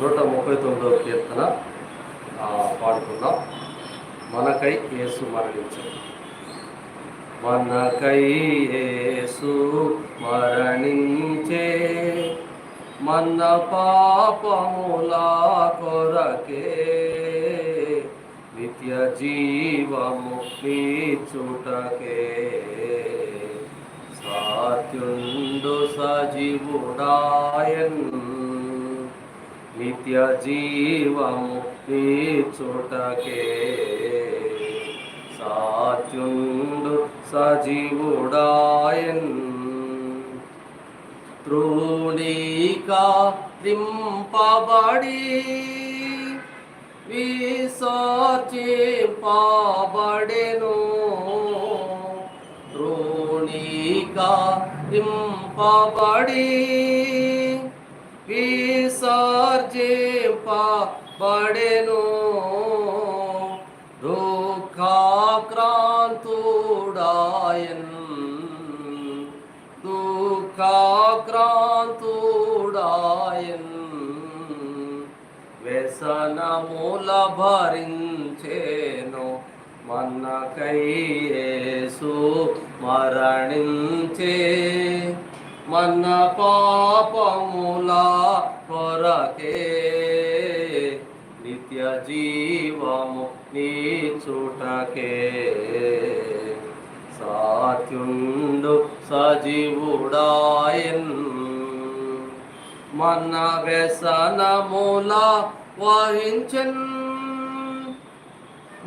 నూట ముప్పై తొమ్మిదో కీర్తన ఆ, పాడుకుందాం. మనకై యేసు మరణించాడు. మనకై యేసు మరణించే మన పాపముల కొరకే నిత్య జీవము చుటకే. సాత్యుండు సజీవుడాయన్ నిత్య జీవము నీచుటకే సాత్యుండు సజీవుడాయన్ త్రూణికా దింపబడి విసర్జింపబడెను త్రూణికా దింపబడి విసర్జింపబడెను దుఃఖాక్రాంతుడాయన్ దుఃఖాక్రాంతుడాయన్. వ్యసనముల భరించేను మన్నకై యేసు మరణించే. మన పాపముల కొరకే నిత్య జీవము నీ నీచుటకే సాత్యుండు సజీవుడాయన్ మన వ్యసనముల వహించన్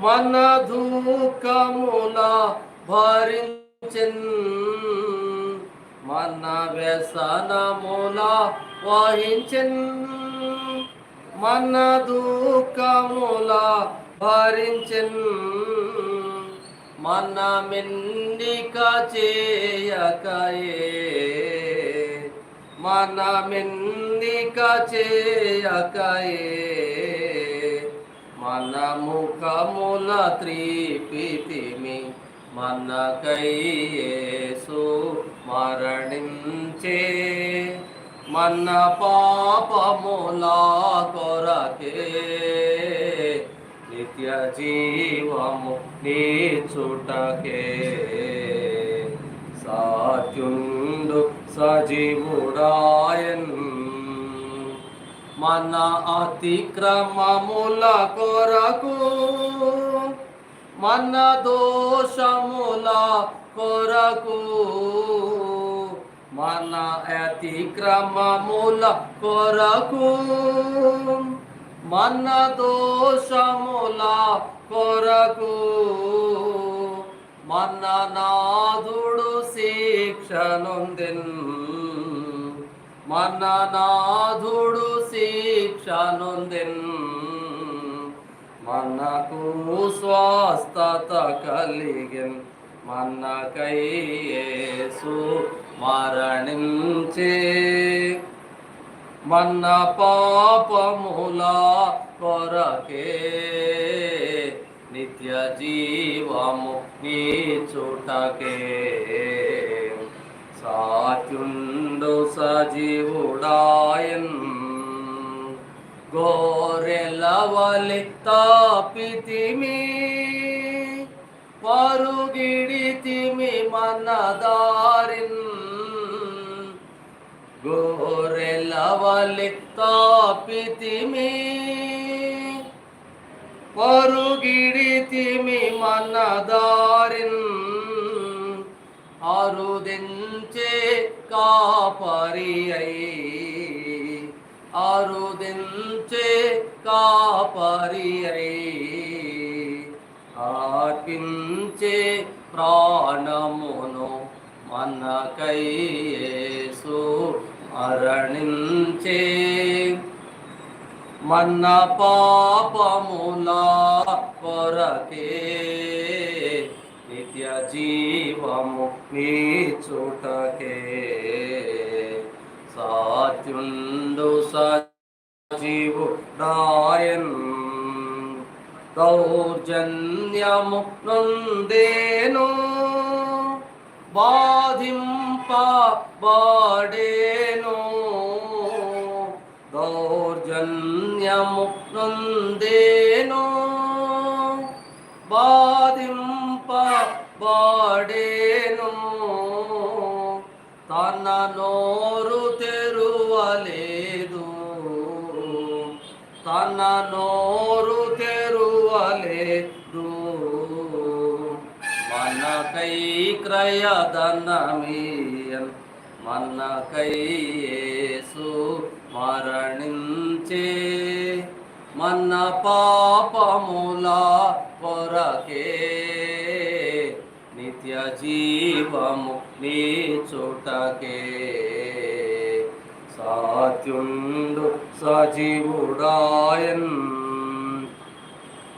మన దుఃఖముల భరించన్ మన వ్యసనముల వహించన్. మన దుఃఖముల భరించన్. మన మిన్నిక చేయకయే. మన మిన్నిక చేయకయే. మన ముఖముల త్రిపితిమి మనకయ్యేసు మరణించే మన పాపముల కొరకే. నిత్య జీవము నీ చుటకే. సాత్యుండు సజీవుడాయన్. మన అతిక్రమముల కొరకు మన దోషముల కొరకు మన అతిక్రమముల కొరకు మన దోషముల కొరకు మన నాదుడు శిక్షనుందిన్ మన నాథుడు శిక్షనుందిన్. మనకు స్వస్థత కలిగిన్ మనకయ్యేసు మరణించే. మన పాపముల కొరకే నిత్య జీవము నీ చుటకే. సాత్యుండు సజీవుడాయన్ గోరెలవలి తాపితిమి పరుగిడితిమి మన దారిన్ గోరెలవలి తాపితిమి పరుగిడితిమి మన దారిన్ అరుదించే కాపరి అయి అరుదించే కాపరి రే ఆర్పించే ప్రాణమును మనకైసు మరణించే. మన పాపముల కొరకే నిత్య జీవము నీ చుటకే. సా ഭക്തിയുണ്ടു സജീവുണ്ടായൻ ദൗർജന്യമുക്തേനോ ബാധിംപാടേനോ తెరువలేదు మనకై క్రయధనమీయన్ మనకై యేసు మరణించే మన పాపముల కొరకే. నిత్య జీవము నీ చుటకే. సాత్యుండు సజీవుడాయన్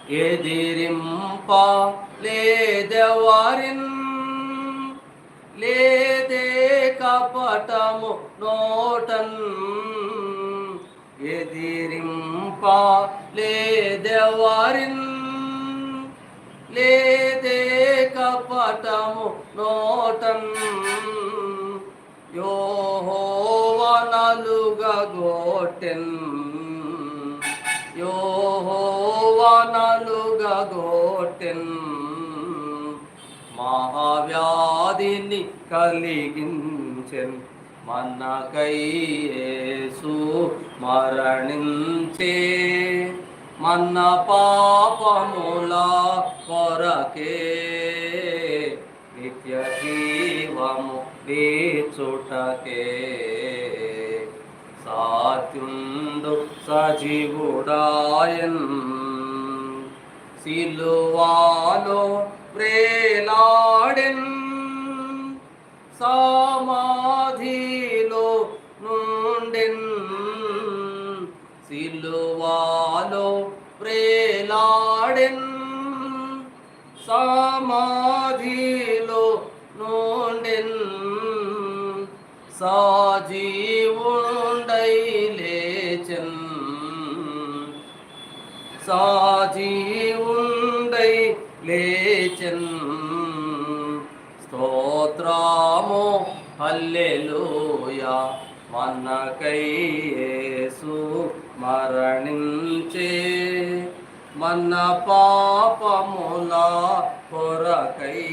ఎదిరింప లేదెవరిన్ లేదే కపటము నోటన్. ఎదిరింప లేదెవరిన్ లేదే కపటము నోటన్ యోహోవనలుగా గోటెన్ యోహో యోహోవనలుగా గోటెన్ మహావ్యాధిని కలిగించెన్ మనకై మరణించే. మన పాపముల కొరకే. నిత్య జీవము చుటకే సాత్యుండు సజీవుడాయన్. సిలువాలో ప్రేలాడెన్. సమాధిలో నుండెన్. సిలువాలో ప్రేలాడెన్. సమాధిలో నుండెన్. సాజీవుండై లేచన్. సాజీ లేచన్ స్తోత్రము హల్లెలూయా. మనకై మరణించే. మన పాపముల కొరకై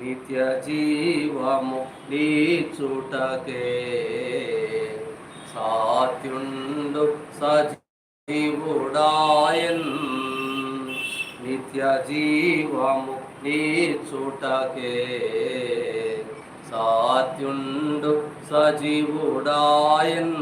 నిత్య జీవము నీచుటకే సాత్యుండు సజీవుడాయన్ నిత్య జీవము నీచుటకే సాత్యుండు సజీవుడాయన్